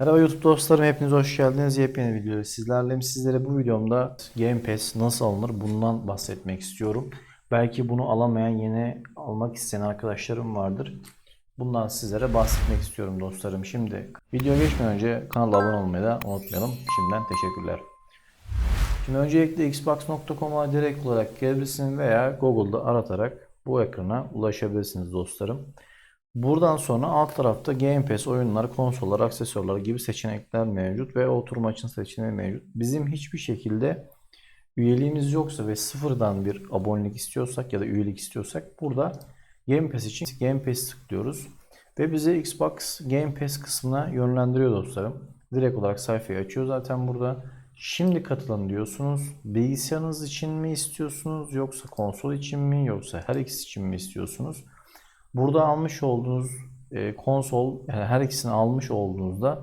Merhaba YouTube dostlarım, hepiniz hoş geldiniz. Yepyeni video sizlerleyim. Sizlere bu videomda Game Pass nasıl alınır bundan bahsetmek istiyorum. Belki bunu alamayan, yeni almak isteyen arkadaşlarım vardır. Bundan sizlere bahsetmek istiyorum dostlarım. Şimdi video geçmeden önce kanala abone olmayı da unutmayalım. Şimdiden teşekkürler. Şimdi öncelikle xbox.com'a direkt olarak gelebilirsiniz veya Google'da aratarak bu ekrana ulaşabilirsiniz dostlarım. Buradan sonra alt tarafta Game Pass oyunlar, konsollar, aksesuarlar gibi seçenekler mevcut ve oturma için seçeneği mevcut. Bizim hiçbir şekilde üyeliğimiz yoksa ve sıfırdan bir abonelik istiyorsak ya da üyelik istiyorsak burada Game Pass için Game Pass tıklıyoruz. Ve bizi Xbox Game Pass kısmına yönlendiriyor dostlarım. Direkt olarak sayfayı açıyor zaten burada. Şimdi katılın diyorsunuz. Bilgisayarınız için mi istiyorsunuz yoksa konsol için mi yoksa her ikisi için mi istiyorsunuz? Burada almış olduğunuz e, konsol yani her ikisini almış olduğunuzda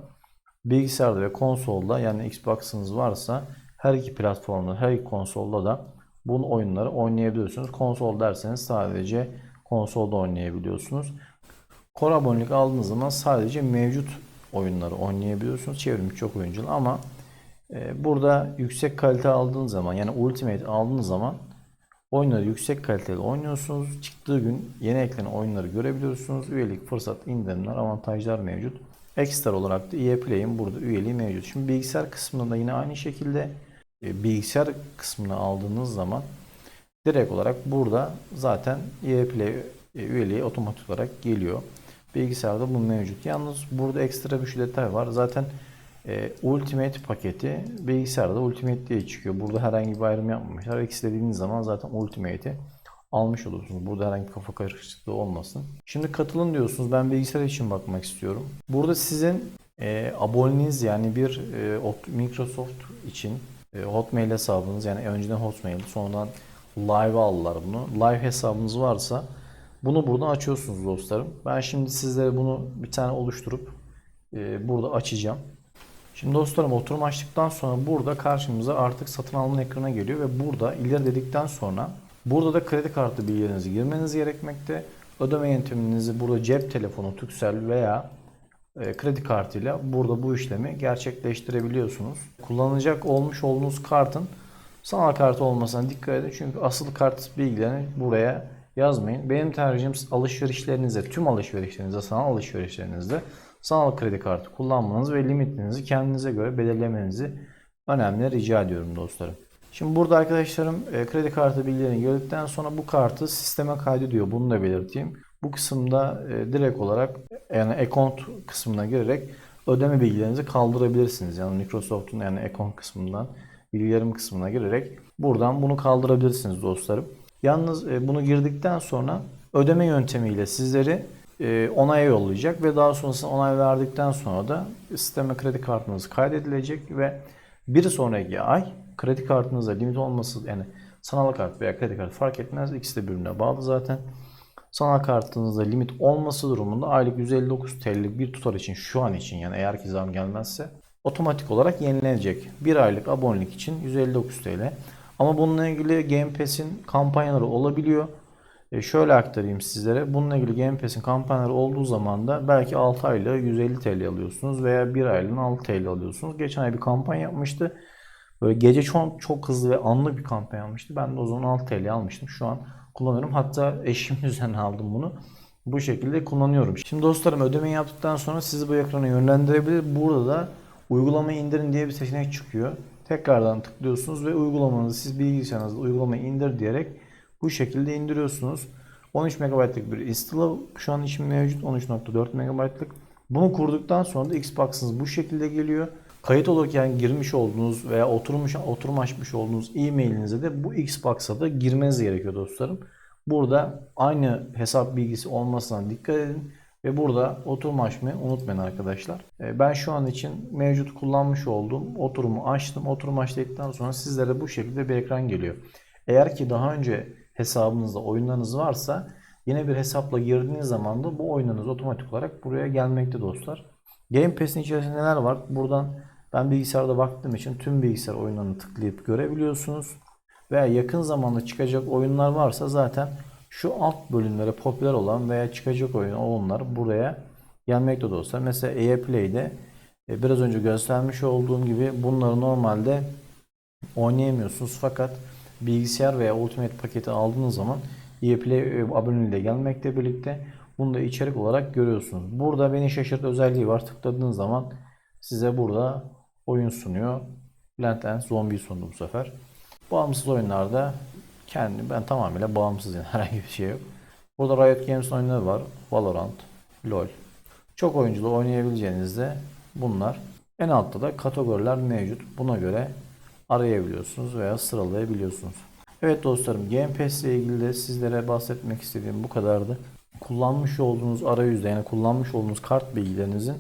bilgisayarda ve konsolda yani Xbox'ınız varsa her iki platformda her iki konsolda da bu oyunları oynayabiliyorsunuz. Konsol derseniz sadece konsolda oynayabiliyorsunuz. Core abonelik aldığınız zaman sadece mevcut oyunları oynayabiliyorsunuz. Çevrim çok oyunculu ama e, burada yüksek kalite aldığınız zaman yani Ultimate aldığınız zaman Oyunları yüksek kaliteli oynuyorsunuz. Çıktığı gün yeni eklenen oyunları görebiliyorsunuz. Üyelik, fırsat, indirimler, avantajlar mevcut. Ekstra olarak da EA Play'in burada üyeliği mevcut. Şimdi bilgisayar kısmında yine aynı şekilde e, bilgisayar kısmını aldığınız zaman direkt olarak burada zaten EA Play e, üyeliği otomatik olarak geliyor. Bilgisayarda bu mevcut. Yalnız burada ekstra bir şu detay var. Zaten e, Ultimate paketi bilgisayarda Ultimate diye çıkıyor. Burada herhangi bir ayrım yapmamışlar. İkisi dediğiniz zaman zaten Ultimate'i almış olursunuz. Burada herhangi kafa karışıklığı olmasın. Şimdi katılın diyorsunuz. Ben bilgisayar için bakmak istiyorum. Burada sizin e, aboneniz yani bir e, Microsoft için e, Hotmail hesabınız yani önceden Hotmail sonradan Live aldılar bunu. Live hesabınız varsa bunu buradan açıyorsunuz dostlarım. Ben şimdi sizlere bunu bir tane oluşturup e, burada açacağım. Şimdi dostlarım oturum açtıktan sonra burada karşımıza artık satın alma ekranı geliyor ve burada ileri dedikten sonra burada da kredi kartı bilgilerinizi girmeniz gerekmekte. Ödeme yönteminizi burada cep telefonu, Turkcell veya e, kredi kartıyla burada bu işlemi gerçekleştirebiliyorsunuz. Kullanacak olmuş olduğunuz kartın sanal kart olmasına dikkat edin. Çünkü asıl kart bilgilerini buraya yazmayın. Benim tercihim alışverişlerinizde, tüm alışverişlerinizde, sanal alışverişlerinizde sanal kredi kartı kullanmanızı ve limitinizi kendinize göre belirlemenizi önemli rica ediyorum dostlarım. Şimdi burada arkadaşlarım e, kredi kartı bilgilerini gördükten sonra bu kartı sisteme kaydediyor. Bunu da belirteyim. Bu kısımda e, direkt olarak yani account kısmına girerek ödeme bilgilerinizi kaldırabilirsiniz. Yani Microsoft'un yani account kısmından bilgilerim kısmına girerek buradan bunu kaldırabilirsiniz dostlarım. Yalnız e, bunu girdikten sonra ödeme yöntemiyle sizleri e, onaya yollayacak ve daha sonrasında onay verdikten sonra da sisteme kredi kartınız kaydedilecek ve bir sonraki ay kredi kartınıza limit olması yani sanal kart veya kredi kartı fark etmez. İkisi de birbirine bağlı zaten. Sanal kartınızda limit olması durumunda aylık 159 TL'lik bir tutar için şu an için yani eğer ki zam gelmezse otomatik olarak yenilenecek. Bir aylık abonelik için 159 TL. Ama bununla ilgili Game Pass'in kampanyaları olabiliyor. E şöyle aktarayım sizlere. Bununla ilgili Game Pass'in kampanyaları olduğu zaman da belki 6 aylığı 150 TL alıyorsunuz veya 1 aylığına 6 TL alıyorsunuz. Geçen ay bir kampanya yapmıştı. Böyle gece çok, çok hızlı ve anlık bir kampanya yapmıştı. Ben de o zaman 6 TL almıştım. Şu an kullanıyorum. Hatta eşimin üzerine aldım bunu. Bu şekilde kullanıyorum. Şimdi dostlarım ödemeyi yaptıktan sonra sizi bu ekrana yönlendirebilir. Burada da uygulamayı indirin diye bir seçenek çıkıyor. Tekrardan tıklıyorsunuz ve uygulamanızı siz bilgisayarınızda uygulamayı indir diyerek bu şekilde indiriyorsunuz. 13 MB'lık bir install şu an için mevcut 13.4 MB'lık. Bunu kurduktan sonra da Xbox'ınız bu şekilde geliyor. Kayıt olurken girmiş olduğunuz veya oturmuş oturum açmış olduğunuz e-mailinize de bu Xbox'a da girmeniz gerekiyor dostlarım. Burada aynı hesap bilgisi olmasına dikkat edin ve burada oturum açmayı unutmayın arkadaşlar. E, Ben şu an için mevcut kullanmış olduğum oturumu açtım. Oturum açtıktan sonra sizlere bu şekilde bir ekran geliyor. Eğer ki daha önce hesabınızda oyunlarınız varsa yine bir hesapla girdiğiniz zaman da bu oyunlarınız otomatik olarak buraya gelmekte dostlar. Game Pass'in içerisinde neler var? Buradan ben bilgisayarda baktığım için tüm bilgisayar oyunlarını tıklayıp görebiliyorsunuz. Veya yakın zamanda çıkacak oyunlar varsa zaten şu alt bölümlere popüler olan veya çıkacak oyun olanlar buraya gelmekte dostlar. Mesela EA Play'de E, biraz önce göstermiş olduğum gibi bunları normalde oynayamıyorsunuz fakat bilgisayar veya Ultimate paketi aldığınız zaman EA Play e, aboneliğiyle gelmekle birlikte bunu da içerik olarak görüyorsunuz. Burada beni şaşırt özelliği var. Tıkladığınız zaman size burada oyun sunuyor. Plant and Zombie sundu bu sefer. Bağımsız oyunlarda kendi ben tamamıyla bağımsız yani herhangi bir şey yok. Burada Riot Games'in oyunları var. Valorant, LoL. Çok oyunculu oynayabileceğiniz de bunlar. En altta da kategoriler mevcut. Buna göre arayabiliyorsunuz veya sıralayabiliyorsunuz. Evet dostlarım Game Pass ile ilgili de sizlere bahsetmek istediğim bu kadardı. Kullanmış olduğunuz arayüzde yani kullanmış olduğunuz kart bilgilerinizin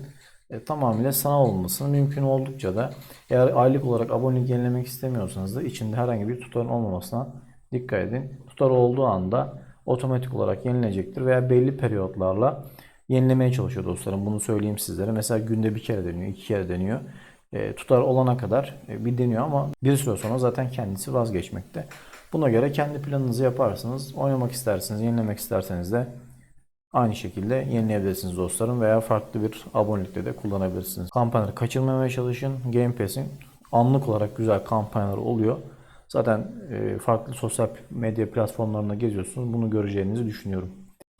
e, tamamıyla sanal olmasını mümkün oldukça da eğer aylık olarak abonelik yenilemek istemiyorsanız da içinde herhangi bir tutarın olmamasına dikkat edin. Tutar olduğu anda otomatik olarak yenilecektir veya belli periyotlarla yenilemeye çalışıyor dostlarım. Bunu söyleyeyim sizlere. Mesela günde bir kere deniyor, iki kere deniyor. E, tutar olana kadar e, bir deniyor ama bir süre sonra zaten kendisi vazgeçmekte. Buna göre kendi planınızı yaparsınız. Oynamak isterseniz, yenilemek isterseniz de aynı şekilde yenileyebilirsiniz dostlarım veya farklı bir abonelikle de kullanabilirsiniz. Kampanyaları kaçırmamaya çalışın. Game Pass'in anlık olarak güzel kampanyaları oluyor. Zaten e, farklı sosyal medya platformlarında geziyorsunuz. Bunu göreceğinizi düşünüyorum.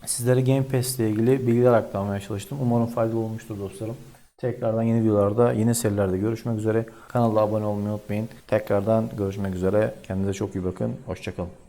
Sizlere Game Pass ile ilgili bilgiler aktarmaya çalıştım. Umarım faydalı olmuştur dostlarım. Tekrardan yeni videolarda, yeni serilerde görüşmek üzere. Kanala abone olmayı unutmayın. Tekrardan görüşmek üzere. Kendinize çok iyi bakın. Hoşçakalın.